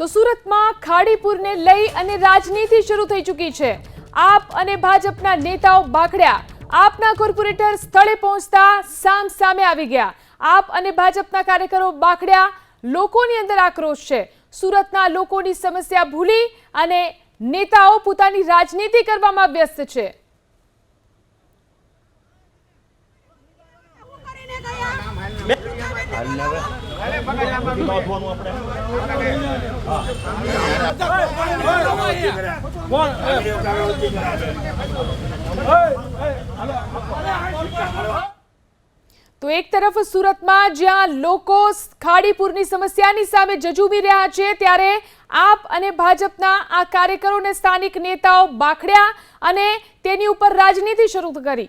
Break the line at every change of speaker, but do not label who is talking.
તો સુરતમાં ખાડીપુરને લઈ અને રાજનીતિ શરૂ થઈ ચૂકી છે. આપ અને ભાજપના નેતાઓ બાખડ્યા. આપના કોર્પોરેટર સ્થળે પહોંચતા સામ સામે આવી ગયા. આપ અને ભાજપના કાર્યકરો બાખડ્યા. લોકોની અંદર આક્રોશ છે. સુરતના લોકોની સમસ્યા ભૂલી અને નેતાઓ પોતાની રાજનીતિ કરવામાં વ્યસ્ત છે. તો એક તરફ સુરતમાં જ્યાં લોકો ખાડીપુરની સમસ્યાની સામે જજુમી રહ્યા છે, ત્યારે આપ અને ભાજપના આ કાર્યકરોને સ્થાનિક નેતાઓ બાખડ્યા અને તેની ઉપર રાજનીતિ શરૂ કરી.